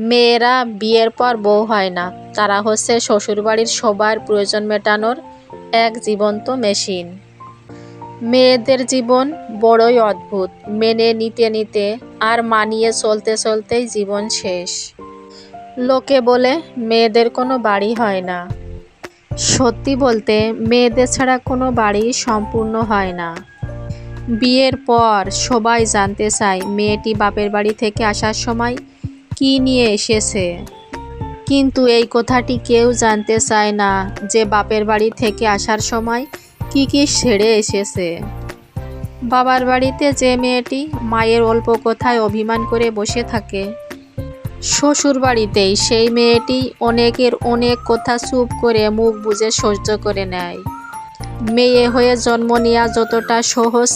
মেয়েরা বিয়ের পর বউ হয় না। তারা হচ্ছে শ্বশুরবাড়ির সবার প্রয়োজন মেটানোর এক জীবন্ত মেশিন। মেয়েদের জীবন বড়ই অদ্ভুত। মেনে নিতে নিতে আর মানিয়ে চলতে চলতেই জীবন শেষ। লোকে বলে, মেয়েদের কোনো বাড়ি হয় না। সত্যি বলতে, মেয়েদের ছাড়া কোনো বাড়ি সম্পূর্ণ হয় না। বিয়ের পর সবাই জানতে চায়, মেয়েটি বাপের বাড়ি থেকে আসার সময় কি নিয়ে এসেছে? কিন্তু এই কথাটি কেউ জানতে চায় না যে বাপের বাড়ি থেকে আসার সময় কি কি ছেড়ে এসেছে। বাবার বাড়িতে যে মেয়েটি মায়ের অল্প কথায় অভিমান করে বসে থাকে, শ্বশুর বাড়িতেই সেই মেয়েটি অনেকের অনেক কথা চুপ করে মুখ বুজে সহ্য করে নেয়। মেয়ে হয়ে জন্ম নেওয়া যতটা সহজ,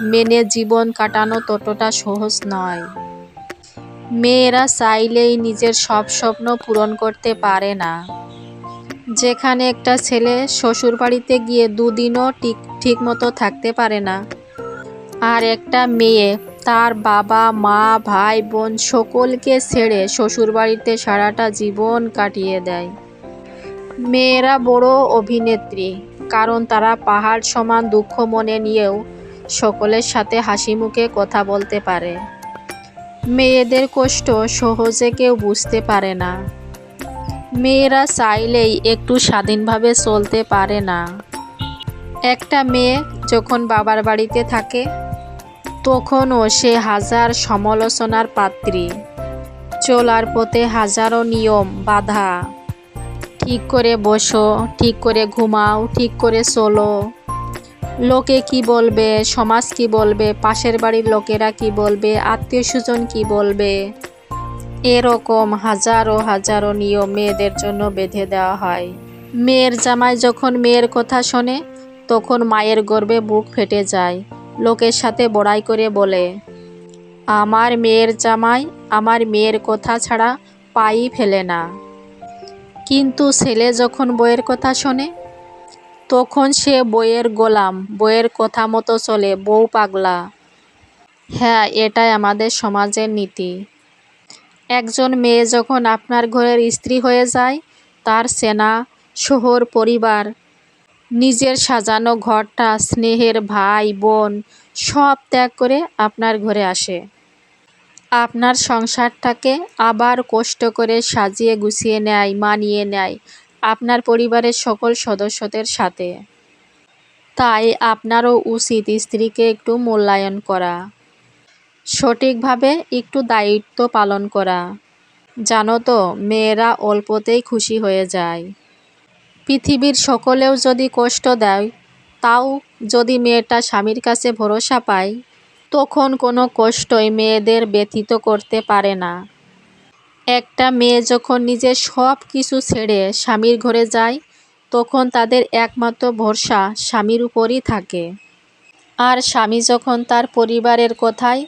মেনে জীবন কাটানো ততটা সহজ নয়। মেয়েরা চাইলেই নিজের সব স্বপ্ন পূরণ করতে পারে না। যেখানে একটা ছেলে শ্বশুর বাড়িতে গিয়ে দুদিনও ঠিক ঠিক মতো থাকতে পারে না, আর একটা মেয়ে তার বাবা, মা, ভাই, বোন সকলকে ছেড়ে শ্বশুরবাড়িতে সারাটা জীবন কাটিয়ে দেয়। মেয়েরা বড় অভিনেত্রী, কারণ তারা পাহাড় সমান দুঃখ মনে নিয়েও সকলের সাথে হাসি মুখে কথা বলতে পারে। মেয়েদের কষ্ট সহজে কেউ বুঝতে পারে না। মেয়েরা চাইলেই একটু স্বাধীনভাবে চলতে পারে না। একটা মেয়ে যখন বাবার বাড়িতে থাকে, তখনও সে হাজার সমালোচনার পাত্রী। চলার পথে হাজারো নিয়ম, বাধা। ঠিক করে বসো, ঠিক করে ঘুমাও, ঠিক করে চলো। লোকে কি বলবে? সমাজ কি বলবে? পাশের বাড়ির লোকেরা কি বলবে? আত্মীয় স্বজন কি বলবে? এরকম হাজারো হাজারো নিয়ম মেয়েদের জন্য বেঁধে দেওয়া হয়। মেয়ের জামাই যখন মেয়ের কথা শোনে, তখন মায়ের গর্বে বুক ফেটে যায়। লোকের সাথে বড়াই করে বলে, আমার মেয়ের জামাই আমার মেয়ের কথা ছাড়া পাই ফেলে না। কিন্তু ছেলে যখন বইয়ের কথা শোনে তখন সে বইয়ের গোলাম, বইয়ের কথা মতো চলে, বউ পাগলা। হ্যাঁ এটাই আমাদের সমাজের নীতি। একজন মেয়ে যখন আপনার ঘরের স্ত্রী হয়ে যায়, তার সেনা, শহর, পরিবার, নিজের সাজানো ঘরটা, স্নেহের ভাই, বোন, সব ত্যাগ করে আপনার ঘরে আসে। আপনার সংসারটাকে আবার কষ্ট করে সাজিয়ে গুছিয়ে নেয়, মানিয়ে নেয়। আপনার পরিবারের সকল সদস্যদের সাথে। তাই আপনারও উচিত স্ত্রীকে একটু মূল্যায়ন করা। সঠিকভাবে একটু দায়িত্ব পালন করা। জানো তো, মেয়েরা অল্পতেই খুশি হয়ে যায়। পৃথিবীর সকলেও যদি কষ্ট দেয়, তাও যদি মেয়েটা স্বামীর কাছে ভরসা পায়, তখন কোনো কষ্টই মেয়েদের ব্যথিত করতে পারে না। একটা মেয়ে যখন নিজের সব কিছু ছেড়ে স্বামীর ঘরে যায়, তখন তাদের একমাত্র ভরসা স্বামীর উপরই থাকে। আর স্বামী যখন তার পরিবারের কথায়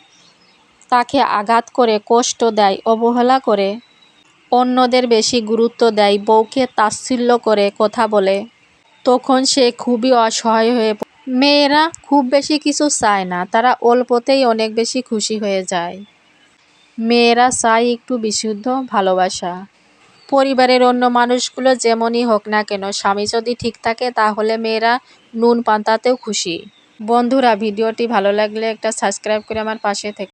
তাকে আঘাত করে, কষ্ট দেয়, অবহেলা করে, অন্যদের বেশি গুরুত্ব দেয়, বউকে তাচ্ছিল্য করে কথা বলে, তখন সে খুবই অসহায় হয়ে মেয়েরা খুব বেশি কিছু চায় না, তারা অল্পতেই অনেক বেশি খুশি হয়ে যায়। মেয়েরা চাই একটু বিশুদ্ধ ভালোবাসা। পরিবারের অন্য মানুষগুলো যেমনই হোক না কেন, স্বামী যদি ঠিক থাকে তাহলে মেয়েরা নুন পান্তাতেও খুশি। বন্ধুরা, ভিডিওটি ভালো লাগলে একটা সাবস্ক্রাইব করে আমার পাশে থেকে